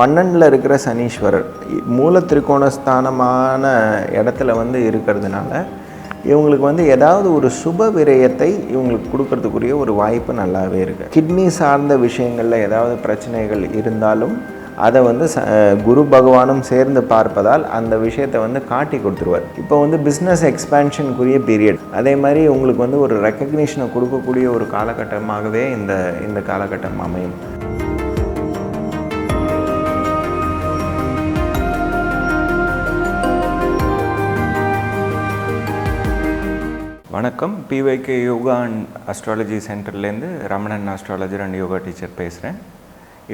பன்னெண்டில் இருக்கிற சனீஸ்வரர் மூல திரிகோணஸ்தானமான இடத்துல வந்து இருக்கிறதுனால இவங்களுக்கு வந்து ஏதாவது ஒரு சுப விரயத்தை இவங்களுக்கு கொடுக்கறதுக்குரிய ஒரு வாய்ப்பு நல்லாவே இருக்குது கிட்னி சார்ந்த விஷயங்களில் ஏதாவது பிரச்சனைகள் இருந்தாலும் அதை வந்து ச குரு பகவானும் சேர்ந்து பார்ப்பதால் அந்த விஷயத்தை வந்து காட்டி கொடுத்துருவார். இப்போ வந்து பிஸ்னஸ் எக்ஸ்பேன்ஷனுக்குரிய பீரியட் அதே மாதிரி உங்களுக்கு வந்து ஒரு ரெக்கக்னிஷனை கொடுக்கக்கூடிய ஒரு காலகட்டமாகவே இந்த இந்த காலகட்டம் அமையும். வணக்கம். பிவைகே யோகா அண்ட் அஸ்ட்ராலஜி சென்டர்லேருந்து Ramanan astrologer and yoga teacher பேசுகிறேன்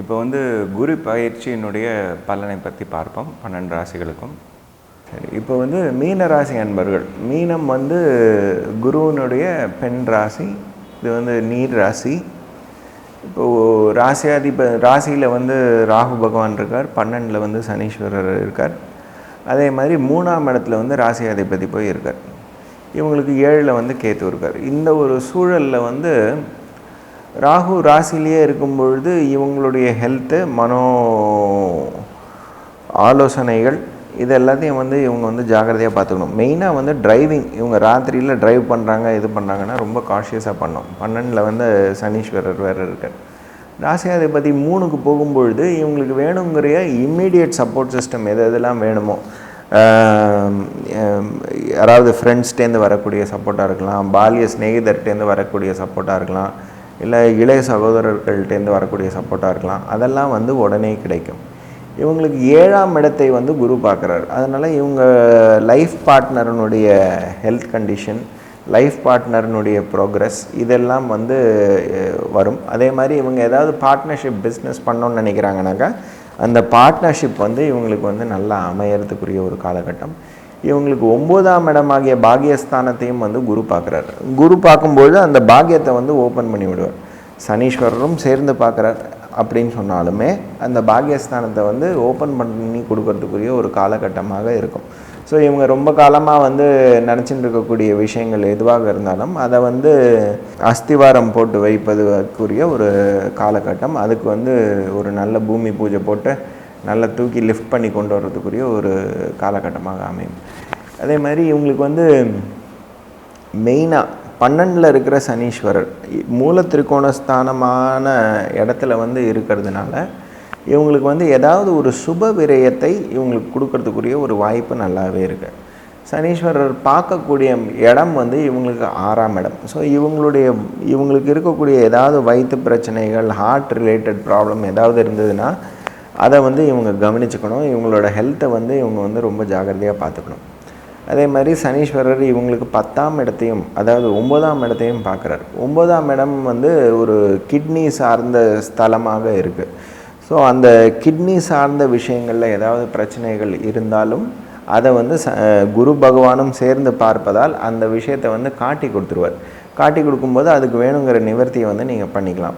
இப்போ வந்து குரு பயிற்சியினுடைய பலனை பற்றி பார்ப்போம். பன்னெண்டு ராசிகளுக்கும். சரி இப்போ வந்து மீன ராசி அன்பர்கள். மீனம் வந்து குருவினுடைய பெண் ராசி இது வந்து நீர் ராசி. இப்போது ராசியாதிப ராசியில் வந்து ராகு பகவான் இருக்கார் பன்னெண்டில் வந்து சனீஸ்வரர் இருக்கார். அதே மாதிரி மூணாம் இடத்துல வந்து ராசியாதிபதி போய் இருக்கார் இவங்களுக்கு ஏழில் வந்து கேத்து இருக்கார். இந்த ஒரு சூழலில் வந்து ராகு ராசிலேயே இருக்கும் பொழுது இவங்களுடைய ஹெல்த்து மனோ ஆலோசனைகள் இது எல்லாத்தையும் வந்து இவங்க வந்து ஜாக்கிரதையாக பார்த்துக்கணும். மெயினாக வந்து டிரைவிங் இவங்க ராத்திரியில் டிரைவ் பண்ணுறாங்க இது பண்ணுறாங்கன்னா ரொம்ப காஷியஸாக பண்ணணும். பன்னெண்டில் வந்து சனீஸ்வரர் வேறு இருக்கார். ராசியாதிபதி மூணுக்கு போகும்பொழுது இவங்களுக்கு வேணுங்கிற இம்மீடியட் சப்போர்ட் சிஸ்டம் எது எதெல்லாம் வேணுமோ யாராவது ஃப்ரெண்ட்ஸ்டேருந்து வரக்கூடிய சப்போர்ட்டாக இருக்கலாம் பாலிய ஸ்நேகிதர்கிட்டேருந்து வரக்கூடிய சப்போர்ட்டாக இருக்கலாம் இல்லை இளைய சகோதரர்கள்ட்டேருந்து வரக்கூடிய சப்போர்ட்டாக இருக்கலாம் அதெல்லாம் வந்து உடனே கிடைக்கும். இவங்களுக்கு ஏழாம் இடத்தை வந்து குரு பார்க்குறாரு. அதனால் இவங்க லைஃப் பார்ட்னரனுடைய ஹெல்த் கண்டிஷன் லைஃப் பார்ட்னரனுடைய ப்ரோக்ரஸ் இதெல்லாம் வந்து வரும். அதே மாதிரி இவங்க ஏதாவது பார்ட்னர்ஷிப் பிஸ்னஸ் பண்ணோன்னு நினைக்கிறாங்கனாக்கா அந்த பார்ட்னர்ஷிப் வந்து இவங்களுக்கு வந்து நல்லா அமையறதுக்குரிய ஒரு காலகட்டம். இவங்களுக்கு ஒம்போதாம் இடமாகிய பாகியஸ்தானத்தையும் வந்து குரு பார்க்குறாரு. குரு பார்க்கும்பொழுது அந்த பாகியத்தை வந்து ஓப்பன் பண்ணி விடுவார். சனீஸ்வரரும் சேர்ந்து பார்க்குறார் அப்படின்னு சொன்னாலுமே அந்த பாகியஸ்தானத்தை வந்து ஓப்பன் பண்ணி கொடுக்கறதுக்குரிய ஒரு காலகட்டமாக இருக்கும். ஸோ இவங்க ரொம்ப காலமாக வந்து நினச்சிட்டு இருக்கக்கூடிய விஷயங்கள் எதுவாக இருந்தாலும் அதை வந்து அஸ்திவாரம் போட்டு வைப்பதுக்குரிய ஒரு காலகட்டம். அதுக்கு வந்து ஒரு நல்ல பூமி பூஜை போட்டு நல்லா தூக்கி லிஃப்ட் பண்ணி கொண்டு வர்றதுக்குரிய ஒரு காலகட்டமாக அமையும். அதே மாதிரி இவங்களுக்கு வந்து மெயினாக பன்னெண்டில் இருக்கிற சனீஸ்வரர் மூல திரிகோணஸ்தானமான இடத்துல வந்து இருக்கிறதுனால இவங்களுக்கு வந்து ஏதாவது ஒரு சுப விரயத்தை இவங்களுக்கு கொடுக்கறதுக்குரிய ஒரு வாய்ப்பு நல்லாவே இருக்கு. சனீஸ்வரர் பார்க்கக்கூடிய இடம் வந்து இவங்களுக்கு ஆறாம் இடம். ஸோ இவங்களுடைய இவங்களுக்கு இருக்கக்கூடிய ஏதாவது வயிற்று பிரச்சனைகள் ஹார்ட் ரிலேட்டட் ப்ராப்ளம் ஏதாவது இருந்ததுன்னா அதை வந்து இவங்க கவனிச்சுக்கணும். இவங்களோட ஹெல்த்தை வந்து இவங்க வந்து ரொம்ப ஜாக்கிரதையாக பார்த்துக்கணும். அதே மாதிரி சனீஸ்வரர் இவங்களுக்கு பத்தாம் இடத்தையும் அதாவது ஒம்பதாம் இடத்தையும் பார்க்குறாரு. ஒம்பதாம் இடம் வந்து ஒரு கிட்னி சார்ந்த ஸ்தலமாக இருக்குது ஸோ அந்த கிட்னி சார்ந்த விஷயங்களில் ஏதாவது பிரச்சனைகள் இருந்தாலும் அதை வந்து ச குரு பகவானும் சேர்ந்து பார்ப்பதால் அந்த விஷயத்தை வந்து காட்டி கொடுத்துருவார். காட்டி கொடுக்கும்போது அதுக்கு வேணுங்கிற நிவர்த்தியை வந்து நீங்கள் பண்ணிக்கலாம்.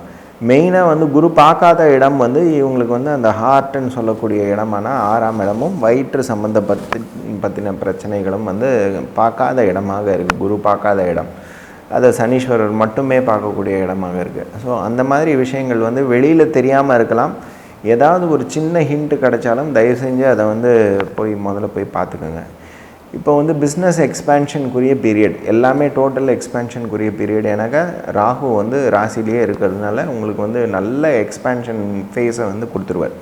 மெயினாக வந்து குரு பார்க்காத இடம் வந்து இவங்களுக்கு வந்து அந்த ஹார்ட்டுன்னு சொல்லக்கூடிய இடமான ஆறாம் இடமும் வயிற்று சம்மந்தப்பட்டு பற்றின பிரச்சனைகளும் வந்து பார்க்காத இடமாக இருக்குது குரு பார்க்காத இடம். அதை சனீஸ்வரர் மட்டுமே பார்க்கக்கூடிய இடமாக இருக்குது ஸோ அந்த மாதிரி விஷயங்கள் வந்து வெளியில் தெரியாமல் இருக்கலாம். ஏதாவது ஒரு சின்ன ஹிண்ட் கிடைச்சாலும் தயவு செஞ்சு அதை வந்து போய் முதல்ல போய் பார்த்துக்கோங்க. இப்போ வந்து பிஸ்னஸ் எக்ஸ்பேன்ஷனுக்குரிய பீரியட் எல்லாமே டோட்டல் எக்ஸ்பேன்ஷனுக்குரிய பீரியட் ஏன்னாக்கா ராகு வந்து ராசிலேயே இருக்கிறதுனால உங்களுக்கு வந்து நல்ல எக்ஸ்பேன்ஷன் ஃபேஸை வந்து கொடுத்துருவார்.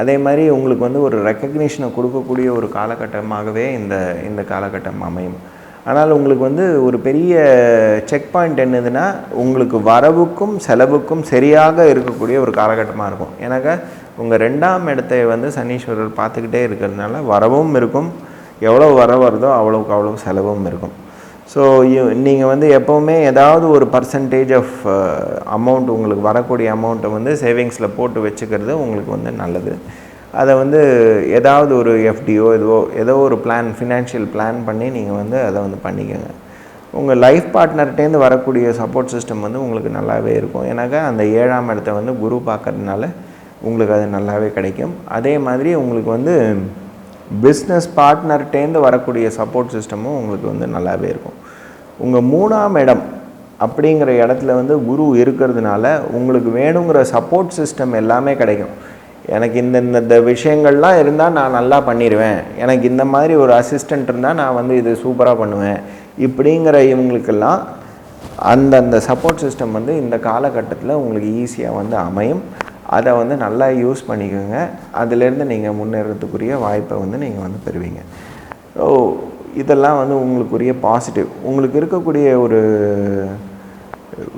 அதே மாதிரி உங்களுக்கு வந்து ஒரு ரெக்கக்னிஷனை கொடுக்கக்கூடிய ஒரு காலகட்டமாகவே இந்த இந்த காலகட்டம் அமையும். ஆனால் உங்களுக்கு வந்து ஒரு பெரிய செக் பாயிண்ட் என்னதுன்னா உங்களுக்கு வரவுக்கும் செலவுக்கும் சரியாக இருக்கக்கூடிய ஒரு காலகட்டமாக இருக்கும். ஏன்னாக்கா உங்கள் ரெண்டாம் இடத்தை வந்து சனீஸ்வரர் பார்த்துக்கிட்டே இருக்கிறதுனால வரவும் இருக்கும். எவ்வளோ வர வருதோ அவ்வளோக்கு அவ்வளோ செலவும் இருக்கும். ஸோ நீங்கள் வந்து எப்போவுமே ஏதாவது ஒரு பர்சன்டேஜ் ஆஃப் அமௌண்ட் உங்களுக்கு வரக்கூடிய அமௌண்ட்டை வந்து சேவிங்ஸில் போட்டு வச்சுக்கிறது உங்களுக்கு வந்து நல்லது. அதை வந்து ஏதாவது ஒரு எஃப்டியோ எதுவோ ஏதோ ஒரு பிளான் ஃபினான்ஷியல் பிளான் பண்ணி நீங்கள் வந்து அதை வந்து பண்ணிக்கோங்க. உங்கள் லைஃப் பார்ட்னர்கிட்டேருந்து வரக்கூடிய சப்போர்ட் சிஸ்டம் வந்து உங்களுக்கு நல்லாவே இருக்கும். ஏன்னாக்கா அந்த ஏழாம் இடத்த வந்து குரு பார்க்கறதுனால உங்களுக்கு அது நல்லாவே கிடைக்கும். அதே மாதிரி உங்களுக்கு வந்து பிஸ்னஸ் பார்ட்னர்கிட்டேருந்து வரக்கூடிய சப்போர்ட் சிஸ்டமும் உங்களுக்கு வந்து நல்லாவே இருக்கும். உங்கள் மூணாம் இடம் அப்படிங்கிற இடத்துல வந்து குரு இருக்கிறதுனால உங்களுக்கு வேணுங்கிற சப்போர்ட் சிஸ்டம் எல்லாமே கிடைக்கும். எனக்கு இந்த இந்த விஷயங்கள்லாம் இருந்தால் நான் நல்லா பண்ணிடுவேன் எனக்கு இந்த மாதிரி ஒரு அசிஸ்டண்ட் இருந்தால் நான் வந்து இது சூப்பராக பண்ணுவேன். இப்படிங்கிற இவங்களுக்கெல்லாம் அந்தந்த சப்போர்ட் சிஸ்டம் வந்து இந்த காலகட்டத்தில் உங்களுக்கு ஈஸியாக வந்து அமையும். அதை வந்து நல்லா யூஸ் பண்ணிக்கோங்க. அதிலேருந்து நீங்கள் முன்னேறதுக்குரிய வாய்ப்பை வந்து நீங்கள் வந்து பெறுவீங்க. ஸோ இதெல்லாம் வந்து உங்களுக்குரிய பாசிட்டிவ் உங்களுக்கு இருக்கக்கூடிய ஒரு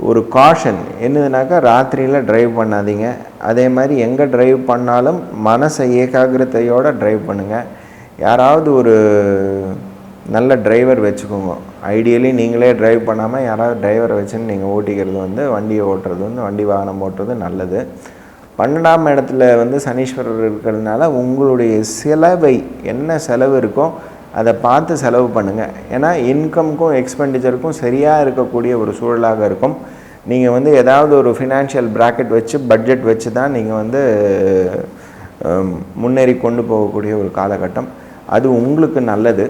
ஒரு காஷன் என்னதுனாக்கா ராத்திரியில் ட்ரைவ் பண்ணாதீங்க. அதே மாதிரி எங்கே ட்ரைவ் பண்ணாலும் மனசை ஏகாகிரதையோடு ட்ரைவ் பண்ணுங்கள் யாராவது ஒரு நல்ல டிரைவர் வச்சுக்கோங்க. ஐடியலி நீங்களே டிரைவ் பண்ணாமல் யாராவது டிரைவரை வச்சுன்னு நீங்கள் ஓட்டிக்கிறது வந்து வண்டியை ஓட்டுறது வந்து வண்டி வாகனம் ஓட்டுறது நல்லது. பன்னெண்டாம் இடத்துல வந்து சனீஸ்வரர் இருக்கிறதுனால உங்களுடைய செலவை என்ன செலவு இருக்கோ அதை பார்த்து செலவு பண்ணுங்கள் ஏன்னா இன்கம்க்கும் எக்ஸ்பெண்டிச்சருக்கும் சரியாக இருக்கக்கூடிய ஒரு சூழலாக இருக்கும். நீங்கள் வந்து ஏதாவது ஒரு ஃபினான்ஷியல் ப்ராக்கெட் வச்சு பட்ஜெட் வச்சு தான் நீங்கள் வந்து முன்னேறி கொண்டு போகக்கூடிய ஒரு காலகட்டம். அது உங்களுக்கு நல்லது.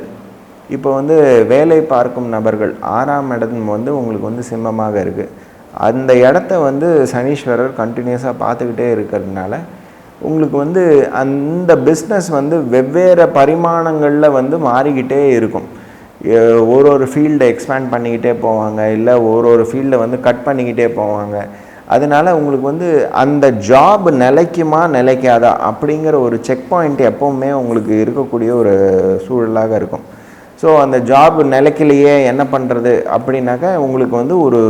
இப்போ வந்து வேலை பார்க்கும் நபர்கள் ஆறாம் இடம் வந்து உங்களுக்கு வந்து சிம்மமாக இருக்குது அந்த இடத்த வந்து சனீஸ்வரர் கண்டினியூஸாக பார்த்துக்கிட்டே இருக்கிறதுனால உங்களுக்கு வந்து அந்த பிஸ்னஸ் வந்து வெவ்வேறு பரிமாணங்களில் வந்து மாறிக்கிட்டே இருக்கும். ஒரு ஒரு ஃபீல்டை எக்ஸ்பேண்ட் பண்ணிக்கிட்டே போவாங்க இல்லை ஒரு ஒரு ஃபீல்டை வந்து கட் பண்ணிக்கிட்டே போவாங்க. அதனால உங்களுக்கு வந்து அந்த ஜாப் நிலைக்குமா நிலைக்காதா அப்படிங்கிற ஒரு செக் பாயிண்ட் எப்போவுமே உங்களுக்கு இருக்கக்கூடிய ஒரு சூழலாக இருக்கும். ஸோ அந்த ஜாப் நிலைக்கலையே என்ன பண்ணுறது அப்படின்னாக்கா உங்களுக்கு வந்து ஒரு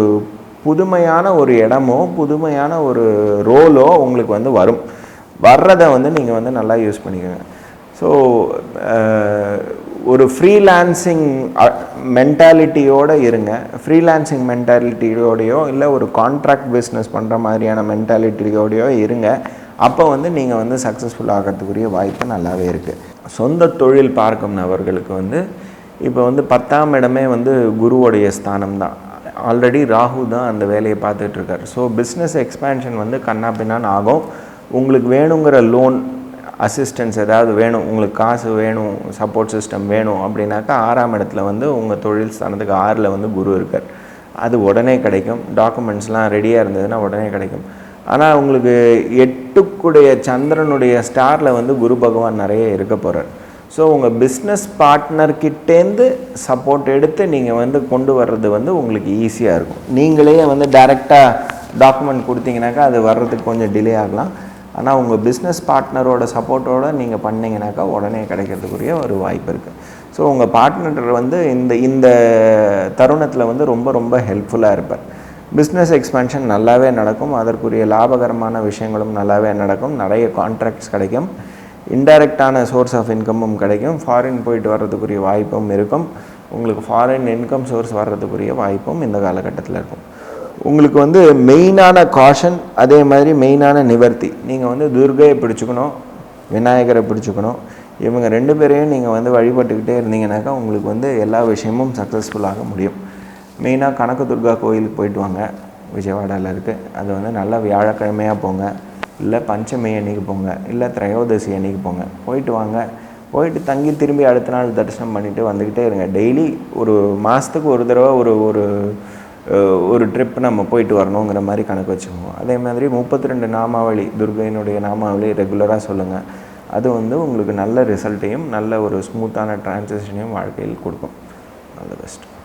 புதுமையான ஒரு இடமோ புதுமையான ஒரு ரோலோ உங்களுக்கு வந்து வரும். வர்றதை வந்து நீங்கள் வந்து நல்லா யூஸ் பண்ணிக்கோங்க. ஸோ ஒரு ஃப்ரீலான்சிங் மென்டாலிட்டியோடு இருங்க. ஃப்ரீலான்சிங் மென்டாலிட்டியோடையோ இல்லை ஒரு கான்ட்ராக்ட் பிஸ்னஸ் பண்ணுற மாதிரியான மென்டாலிட்டியோடையோ இருங்க. அப்போ வந்து நீங்கள் வந்து சக்ஸஸ்ஃபுல் ஆகிறதுக்குரிய வாய்ப்பு நல்லாவே இருக்குது சொந்த தொழில் பார்க்கும் நபர்களுக்கு வந்து இப்போ வந்து பத்தாம் இடமே வந்து குருவோடைய ஸ்தானம் தான். ஆல்ரெடி ராகு தான் அந்த வேலையை பார்த்துட்ருக்கார் ஸோ பிஸ்னஸ் எக்ஸ்பேன்ஷன் வந்து கண்ணா பின்னான்னு ஆகும். உங்களுக்கு வேணுங்கிற லோன் அசிஸ்டன்ஸ் ஏதாவது வேணும் உங்களுக்கு காசு வேணும் சப்போர்ட் சிஸ்டம் வேணும் அப்படின்னாக்கா ஆறாம் இடத்துல வந்து உங்கள் தொழில் ஸ்தானத்துக்கு ஆறில் வந்து குரு இருக்கார். அது உடனே கிடைக்கும். டாக்குமெண்ட்ஸ்லாம் ரெடியாக இருந்ததுன்னா உடனே கிடைக்கும். ஆனால் உங்களுக்கு எட்டுக்குடைய சந்திரனுடைய ஸ்டாரில் வந்து குரு பகவான் நிறைய இருக்க போகிறார் ஸோ உங்கள் பிஸ்னஸ் பார்ட்னர்கிட்டேருந்து சப்போர்ட் எடுத்து நீங்கள் வந்து கொண்டு வர்றது வந்து உங்களுக்கு ஈஸியாக இருக்கும். நீங்களே வந்து டைரெக்டாக டாக்குமெண்ட் கொடுத்தீங்கனாக்கா அது வர்றதுக்கு கொஞ்சம் டிலே ஆகலாம். ஆனால் உங்கள் பிஸ்னஸ் பார்ட்னரோட சப்போர்ட்டோட நீங்கள் பண்ணிங்கனாக்கா உடனே கிடைக்கிறதுக்குரிய ஒரு வாய்ப்பு இருக்குது ஸோ உங்கள் பார்ட்னர் வந்து இந்த இந்த தருணத்தில் வந்து ரொம்ப ரொம்ப ஹெல்ப்ஃபுல்லாக இருப்பார். பிஸ்னஸ் எக்ஸ்பென்ஷன் நல்லாவே நடக்கும். அதற்குரிய லாபகரமான விஷயங்களும் நல்லாவே நடக்கும். நிறைய கான்ட்ராக்ட்ஸ் கிடைக்கும். இன்டைரக்டான சோர்ஸ் ஆஃப் இன்கமும் கிடைக்கும். ஃபாரின் போயிட்டு வர்றதுக்குரிய வாய்ப்பும் இருக்கும். உங்களுக்கு ஃபாரின் இன்கம் சோர்ஸ் வர்றதுக்குரிய வாய்ப்பும் இந்த காலகட்டத்தில் இருக்கும். உங்களுக்கு வந்து மெயினான காஷன் அதே மாதிரி மெயினான நிவர்த்தி. நீங்கள் வந்து துர்கையை பிடிச்சிக்கணும் விநாயகரை பிடிச்சிக்கணும். இவங்க ரெண்டு பேரையும் நீங்கள் வந்து வழிபட்டுக்கிட்டே இருந்தீங்கன்னாக்கா உங்களுக்கு வந்து எல்லா விஷயமும் சக்ஸஸ்ஃபுல்லாக முடியும். மெயினாக கணக்கு துர்கா கோயிலுக்கு போயிட்டு வாங்க. விஜயவாடாவில் இருக்குது அது வந்து நல்லா வியாழக்கிழமையாக போங்க. இல்லை பஞ்சமி அன்னைக்கு போங்க. இல்லை திரையோதசி அன்னைக்கு போங்க. போயிட்டு வாங்க. போயிட்டு தங்கி திரும்பி அடுத்த நாள் தரிசனம் பண்ணிவிட்டு வந்துக்கிட்டே இருங்க. டெய்லி ஒரு மாதத்துக்கு ஒரு தடவை ஒரு ஒரு ஒரு ட்ரிப் நம்ம போயிட்டு வரணுங்கிற மாதிரி கணக்கு வச்சுக்குவோம். அதே மாதிரி முப்பத்தி ரெண்டு நாமாவளி துர்கையினுடைய நாமாவளி ரெகுலராக சொல்லுங்கள் அது வந்து உங்களுக்கு நல்ல ரிசல்ட்டையும் நல்ல ஒரு ஸ்மூத்தான டிரான்சேஷனையும் வாழ்க்கையில் கொடுக்கும். All best